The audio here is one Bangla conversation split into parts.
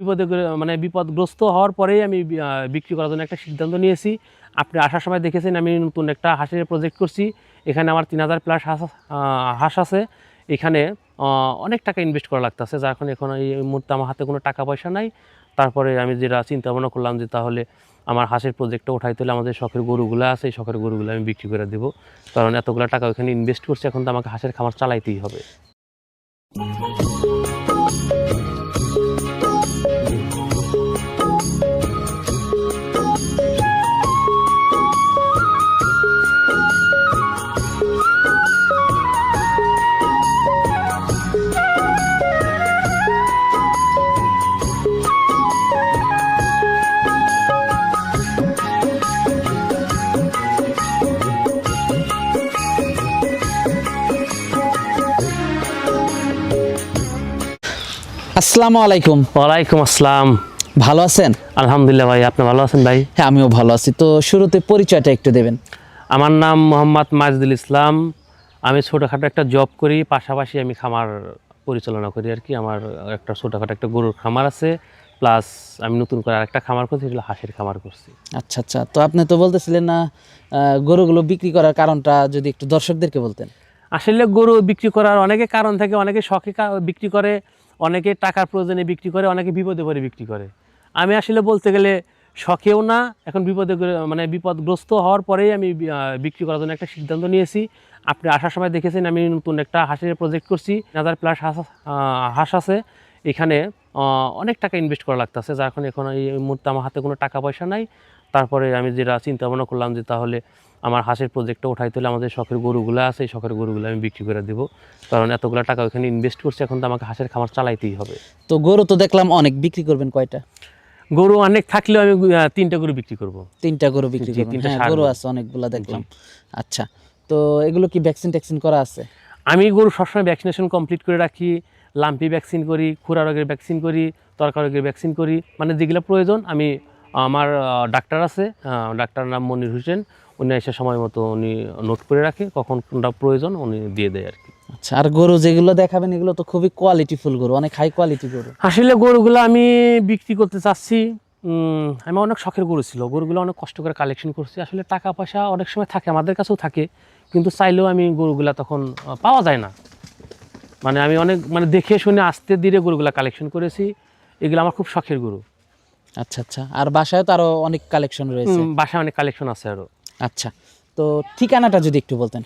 বিপদে মানে বিপদগ্রস্ত হওয়ার পরেই আমি বিক্রি করার জন্য একটা সিদ্ধান্ত নিয়েছি। আপনি আসার সময় দেখেছেন আমি নতুন একটা হাঁসের প্রজেক্ট করছি। এখানে আমার তিন হাজার প্লাস হাঁস হাঁস আছে। এখানে অনেক টাকা ইনভেস্ট করা লাগতেছে। যার কারণে এখন এই মুহূর্তে আমার হাতে কোনো টাকা পয়সা নাই। তারপরে আমি যেটা চিন্তা ভাবনা করলাম যে তাহলে আমার হাঁসের প্রজেক্টটা উঠাইতে হলে আমাদের শখের গরুগুলো আছে, এই শখের গরুগুলো আমি বিক্রি করে দেবো। কারণ এতগুলো টাকা ওখানে ইনভেস্ট করছি, এখন তো আমাকে হাঁসের খামার চালাইতেই হবে। আসসালামু আলাইকুম। ওয়ালাইকুম আসসালাম। ভালো আছেন? আলহামদুলিল্লাহ ভাই আপনি ভালো আছেন ভাই? হ্যাঁ আমিও ভালো আছি। তো শুরুতে পরিচয়টা একটু দেবেন। আমার নাম মোহাম্মদ মাজদুল ইসলাম। আমি ছোটোখাটো একটা জব করি পাশাপাশি আমি খামার পরিচালনা করি আর কি। আমার একটা ছোটোখাটো একটা গরুর খামার আছে প্লাস আমি নতুন করে আরেকটা খামার করছি সেটা হাঁসের খামার করছি। আচ্ছা আচ্ছা। তো আপনি তো বলতেছিলেন না গরুগুলো বিক্রি করার কারণটা যদি একটু দর্শকদেরকে বলতেন। আসলে গরু বিক্রি করার অনেকে কারণ থাকে, অনেকে শখে বিক্রি করে, অনেকে টাকার প্রয়োজনে বিক্রি করে, অনেকে বিপদে পড়ে বিক্রি করে। আমি আসলে বলতে গেলে শখেও না, এখন বিপদে মানে বিপদগ্রস্ত হওয়ার পরেই আমি বিক্রি করার জন্য একটা সিদ্ধান্ত নিয়েছি। আপনি আসার সময় দেখেছেন আমি নতুন একটা হাঁসের প্রজেক্ট করছি হাজার প্লাস হাঁস হাঁস আছে। এখানে অনেক টাকা ইনভেস্ট করা লাগতেছে, যার কারণে এখন এই মুহূর্তে আমার হাতে কোনো টাকা পয়সা নাই। তারপরে আমি যেটা চিন্তা ভাবনা করলাম যে তাহলে আমার হাঁসের প্রজেক্টটা উঠাইতে হলে আমাদের শখের গরুগুলো আছে এই শখের গরুগুলো আমি বিক্রি করে দেবো। কারণ এতগুলো টাকা ওখানে ইনভেস্ট করছি এখন তো আমাকে হাঁসের খামার চালাইতেই হবে। তো গরু তো দেখলাম অনেক বিক্রি করবেন কয়টা? গরু অনেক থাকলেও আমি তিনটা গরু বিক্রি করব। তিনটা গরু বিক্রি তিনটা হ্যাঁ গরু গরু। আছে অনেকগুলা দেখলাম। আচ্ছা তো এগুলো কি ভ্যাকসিন ট্যাকসিন করা আছে? আমি গরু সবসময় ভ্যাকসিনেশন কমপ্লিট করে রাখি লাম্পি ভ্যাকসিন করি খুরা রোগের ভ্যাকসিন করি তরকা রোগের ভ্যাকসিন করি। মানে যেগুলো প্রয়োজন আমি আমার ডাক্তার আছে ডাক্তার নাম মনির হোসেন। উনি এসে সময় মতো উনি নোট করে রাখে কখন কোনটা প্রয়োজন উনি দিয়ে দেয় আর কি। আচ্ছা আর গরু যেগুলো দেখাবেন এগুলো তো খুবই কোয়ালিটিফুল গরু অনেক হাই কোয়ালিটি গরু। আসলে গরুগুলো আমি বিক্রি করতে চাচ্ছি উম, আমি অনেক শখের গরু ছিল গরুগুলো অনেক কষ্ট করে কালেকশন করছি। আসলে টাকা পয়সা অনেক সময় থাকে আমাদের কাছেও থাকে কিন্তু চাইলেও আমি গরুগুলা তখন পাওয়া যায় না। মানে আমি অনেক মানে দেখে শুনে আস্তে ধীরে গরুগুলা কালেকশন করেছি এগুলো আমার খুব শখের গরু। আচ্ছা আচ্ছা আর বাসায় তো আরও অনেক কালেকশন রয়েছে। বাসায় অনেক কালেকশন আছে আরও আচ্ছা তো ঠিকানাটা যদি একটু বলতেন।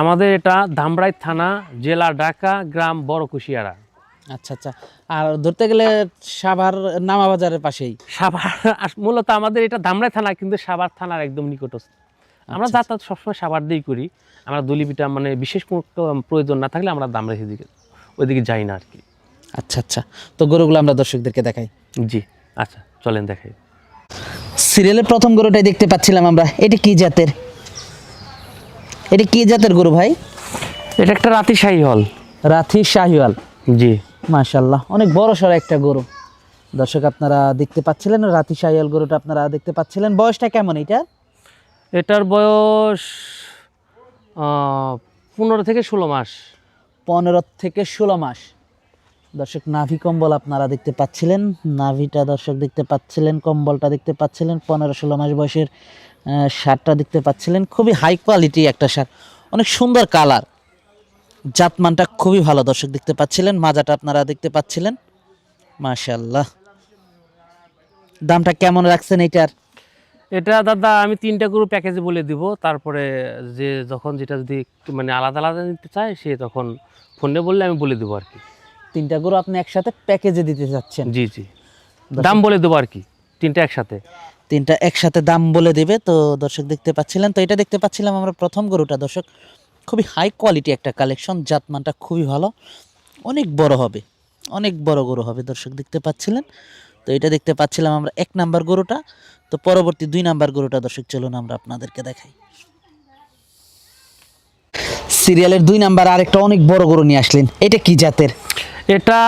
আমাদের এটা ধামরাই থানা জেলা ঢাকা গ্রাম বড় কুশিয়ারা আচ্ছা আচ্ছা আর ধরতে গেলে সাভার নামা বাজারের পাশেই। সাভার মূলত আমাদের এটা ধামরাই থানা কিন্তু সাভার থানার একদম নিকটস্থ। আমরা আচ্ছা, যাতায়াত সবসময় সাভার দিয়েই করি। আমরা দুলিপিটা মানে বিশেষ কোনো প্রয়োজন না থাকলে আমরা দামরাই দিকে ওইদিকে যাই না আর কি। আচ্ছা আচ্ছা তো গরুগুলো আমরা দর্শকদেরকে দেখাই। জি আচ্ছা চলেন দেখাই। সিরিয়ালের প্রথম গরুটাই দেখতে পাচ্ছিলাম আমরা। এটি কি জাতের? এটি কি জাতের গরু ভাই? এটা একটা রাতি শাহী হল রাথি শাহিওয়াল। জি। মাশাল্লাহ অনেক বড় সড়ো একটা গরু। দর্শক আপনারা দেখতে পাচ্ছিলেন রাতি শাহিওয়াল গরুটা আপনারা দেখতে পাচ্ছিলেন। বয়সটা কেমন এটা এটার বয়স পনেরো থেকে ষোলো মাস। পনেরো থেকে ষোলো মাস। দর্শক, নাভি কম্বল আপনারা দেখতে পাচ্ছিলেন। নাভিটা দর্শক দেখতে পাচ্ছিলেন, কম্বলটা দেখতে পাচ্ছিলেন পনেরো ষোলো মাস বয়সের শার্টটা দেখতে পাচ্ছিলেন। খুবই হাই কোয়ালিটি একটা শার্ট, অনেক সুন্দর কালার জাতমানটা খুবই ভালো দর্শক দেখতে পাচ্ছিলেন, মাজাটা আপনারা দেখতে পাচ্ছিলেন। মাশাল্লাহ দামটা কেমন রাখছেন এইটার? এটা দাদা, আমি তিনটা গরু প্যাকেজে বলে দিব। তারপরে যে যখন যেটা যদি মানে আলাদা আলাদা নিতে চায়, সে তখন ফোনে বললে আমি বলে দেবো আর কি। তিনটা গরু আপনি একসাথে প্যাকেজে দিতে চাচ্ছেন জি জি। দাম বলে দেবো আর কি তিনটা একসাথে। তিনটা একসাথে দাম বলে দেবে তো দর্শক দেখতে পাচ্ছিলেন তো এটা দেখতে পাচ্ছিলাম আমরা প্রথম গরুটা দর্শক। খুবই হাই কোয়ালিটি একটা কালেকশন জাতমানটা খুবই ভালো অনেক বড় হবে অনেক বড় গরু হবে দর্শক দেখতে পাচ্ছিলেন। তো এটা দেখতে পাচ্ছিলাম আমরা এক নাম্বার গরুটা তো পরবর্তী দুই নাম্বার গরুটা দর্শক চলুন আমরা আপনাদেরকে দেখাই। সিরিয়ালের দুই নাম্বার আরেকটা অনেক বড় গরু নিয়ে আসলেন এটা কি জাতের? এটা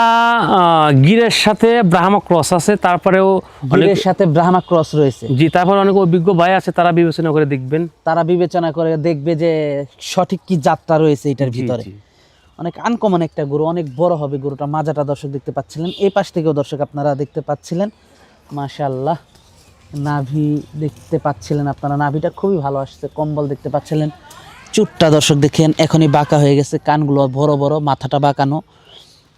গিরের সাথে ব্রাহ্মা ক্রস আছে তারপরেও গিরের সাথে ব্রাহ্মা ক্রস রয়েছে। জি তারপরে অনেক অভিজ্ঞ ভাই আছে তারা বিবেচনা করে দেখবেন। তারা বিবেচনা করে দেখবে যে সঠিক কি যাত্রা রয়েছে এটার ভিতরে। অনেক আনকমন একটা গরু অনেক বড় হবে গরুটা মাজাটা দর্শক দেখতে পাচ্ছিলেন। এই পাশ থেকেও দর্শক আপনারা দেখতে পাচ্ছিলেন। মাশাল্লাহ নাভি দেখতে পাচ্ছিলেন আপনারা। নাভিটা খুবই ভালো আসছে কম্বল দেখতে পাচ্ছিলেন। চুটটা দর্শক দেখেন এখনই বাঁকা হয়ে গেছে কানগুলো বড় বড় মাথাটা বাঁকানো।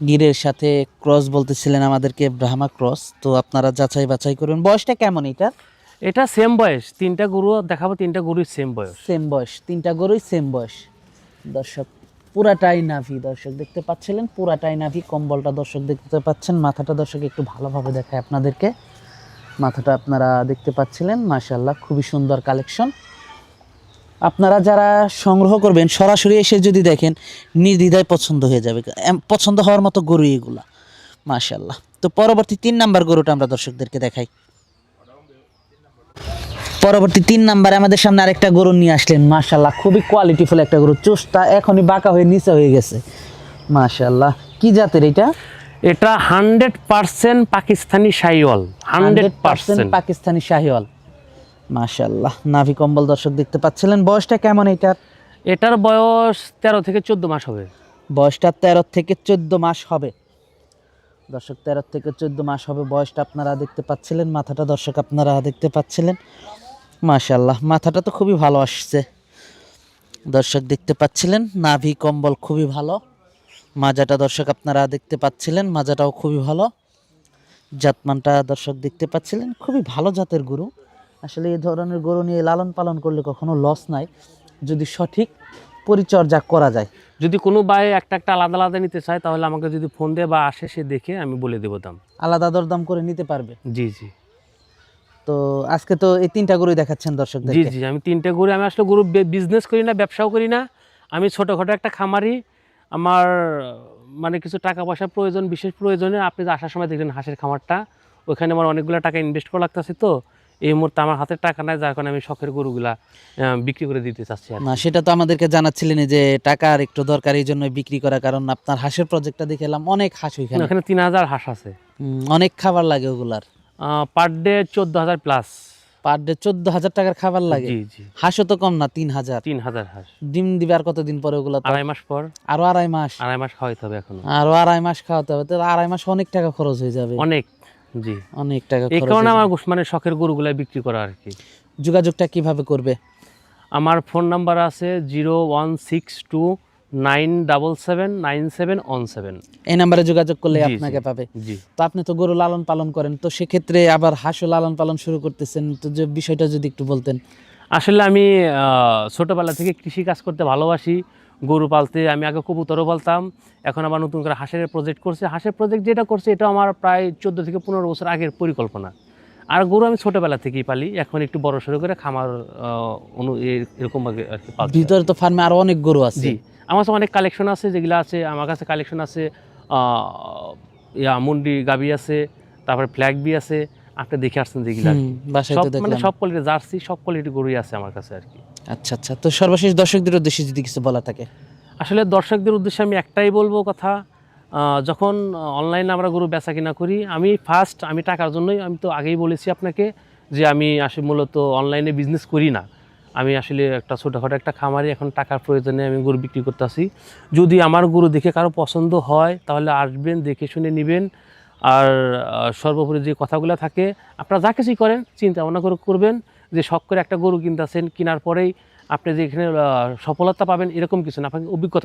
গিরের সাথে ক্রস বলতেছিলেন আমাদেরকে ব্রাহ্মা ক্রস। তো আপনারা যাচাই বাছাই করবেন বয়সটা কেমন এটা এটা সেম বয়স। তিনটা গরু দেখাবো তিনটা গরুর সেম বয়স। সেম বয়স। তিনটা গরুই সেম বয়স। দর্শক পুরাটাই নাভি। দর্শক দেখতে পাচ্ছিলেন? পুরাটাই নাভি। কম্বলটা দর্শক দেখতে পাচ্ছেন। মাথাটা দর্শক একটু ভালোভাবে দেখায় আপনাদেরকে। মাথাটা আপনারা দেখতে পাচ্ছিলেন। মাশাল্লাহ খুবই সুন্দর কালেকশন। আপনারা যারা সংগ্রহ করবেন সরাসরি এসে যদি দেখেন নির্দ্বিধায় পছন্দ হয়ে যাবে। পছন্দ হওয়ার মতো গরু এগুলা। মাশাল্লাহ তো পরবর্তী তিন নাম্বার গরুটা আমরা দর্শকদেরকে দেখাই। পরবর্তী তিন নাম্বারে আমাদের সামনে আরেকটা গরু নিয়ে আসলেন। মাশাল্লাহ খুবই কোয়ালিটিফুল একটা গরু। চোষটা এখনই বাঁকা হয়ে নিচে হয়ে গেছে। মাশাল্লাহ কি জাতের এটা? এটা hundred percent Pakistani Sahiwal hundred percent Pakistani Sahiwal. মাশাল্লাহ নাভি কম্বল দর্শক দেখতে পাচ্ছিলেন বয়সটা কেমন এটার? এটার বয়স তেরো থেকে চোদ্দ মাস হবে। বয়সটা তেরো থেকে চোদ্দ মাস হবে। দর্শক তেরো থেকে চোদ্দ মাস হবে বয়সটা আপনারা দেখতে পাচ্ছিলেন মাথাটা দর্শক আপনারা দেখতে পাচ্ছিলেন। মাশাল্লাহ মাথাটা তো খুবই ভালো আসছে। দর্শক দেখতে পাচ্ছিলেন নাভি কম্বল খুবই ভালো। মাজাটা দর্শক আপনারা দেখতে পাচ্ছিলেন মাজাটাও খুবই ভালো। জাতমানটা দর্শক দেখতে পাচ্ছিলেন খুবই ভালো জাতের গরু। আসলে এই ধরনের গরু নিয়ে লালন পালন করলে কখনো লস নাই। যদি সঠিক পরিচর্যা করা যায়। যদি কোনো ভাই একটা একটা আলাদা আলাদা নিতে চায় তাহলে আমাকে যদি ফোন দিয়ে বা আসে সে দেখে আমি বলে দেবো দাম। আলাদা দরদাম করে নিতে পারবে? জি জি। তো আজকে তো এই তিনটা গরুই দেখাচ্ছেন জি দর্শকদের জি আমি তিনটে গরু আমি আসলে গরু বিজনেস করি না ব্যবসাও করি না। আমি ছোটোখাটো একটা খামারি। আমার মানে কিছু টাকা পয়সার প্রয়োজন বিশেষ প্রয়োজনে আপনি আসার সময় দেখলেন হাঁসের খামারটা ওখানে আমার অনেকগুলো টাকা ইনভেস্ট করা লাগতেছে তো। এই মুহূর্তে আমার হাতে টাকা নাই যার কারণে আমি শখের গরুগুলা বিক্রি করে দিতে চাচ্ছি না সেটা তো আমাদেরকে জানাচ্ছিলেন যে টাকার একটু দরকার এই জন্য বিক্রি করা কারণ আপনার হাঁসের প্রজেক্টটা দেখে এলাম অনেক হাঁস ওইখানে। ওখানে তিন হাজার হাঁস আছে। অনেক খাবার লাগে ওগুলার। পার ডে চোদ্দ হাজার প্লাস পার ডে চোদ্দ হাজার টাকার খাবার লাগে। হাঁসও তো কম না তিন হাজার। তিন হাজার হাঁস। ডিম দিবে আর কতদিন পরে ওগুলা আড়াই মাস পর। আরও আড়াই মাস। আড়াই মাস খাওয়াইতে হবে এখনও। আরও আড়াই মাস খাওয়াতে হবে তো আড়াই মাস অনেক টাকা খরচ হয়ে যাবে। অনেক। জি। অনেক টাকা এই কারণে আমার মানে শখের গরুগুলা বিক্রি করা আর কি। যোগাযোগটা কীভাবে করবে? আমার ফোন নাম্বার আছে zero one six two nine double seven nine seven one seven. এই নাম্বারে যোগাযোগ করলে। আপনাকে পাবে। জি। তো আপনি তো গরু লালন পালন করেন তো সেক্ষেত্রে আবার হাঁসও লালন পালন শুরু করতেছেন। তো যে বিষয়টা যদি একটু বলতেন। আসলে আমি ছোটবেলা থেকে কৃষি কাজ করতে ভালোবাসি। গরু পালতে আমি আগে কবুতরও পালতাম এখন আবার নতুন করে হাঁসের প্রজেক্ট করছে। হাঁসের প্রজেক্ট যেটা করছে এটা আমার প্রায় চোদ্দ থেকে পনেরো বছর আগের পরিকল্পনা। আর গরু আমি ছোটবেলা থেকেই পালি এখন একটু বড় সড়ো করে খামার অনু এ- এরকম ভাবে আর কি। ভিতরে তো ফার্মে আরও অনেক গরু আছে। জি আমার কাছে অনেক কালেকশন আছে যেগুলো আছে আমার কাছে কালেকশন আছে ইয়া মুন্ডি গাবি আছে তারপরে ফ্ল্যাগ বি আছে আপনি দেখে আসছেন যেগুলো মানে সব কোয়ালিটি জার্সি সব কোয়ালিটি গরুই আছে আমার কাছে আর কি। আচ্ছা আচ্ছা। তো সর্বশেষ দর্শকদের উদ্দেশ্যে যদি কিছু বলা থাকে। আসলে দর্শকদের উদ্দেশ্যে আমি একটাই বলব কথা যখন অনলাইনে আমরা গরু বেচা কিনা করি আমি ফার্স্ট আমি টাকার জন্যই আমি তো আগেই বলেছি আপনাকে যে আমি আসলে মূলত অনলাইনে বিজনেস করি না। আমি আসলে একটা ছোটোখাটো একটা খামারি এখন টাকার প্রয়োজনে আমি গরু বিক্রি করতেছি। যদি আমার গরু দেখে কারও পছন্দ হয় তাহলে আসবেন দেখে শুনে নেবেন। আর সর্বোপরি যে কথাগুলো থাকে, আপনারা যা কিছুই করেন চিন্তা ভাবনা করে করবেন যে শখ করে একটা গরু কিনতেছেন, কেনার পরেই আপনি যে এখানে সফলতা পাবেন, এরকম কিছু না, আপনাকে অভিজ্ঞতা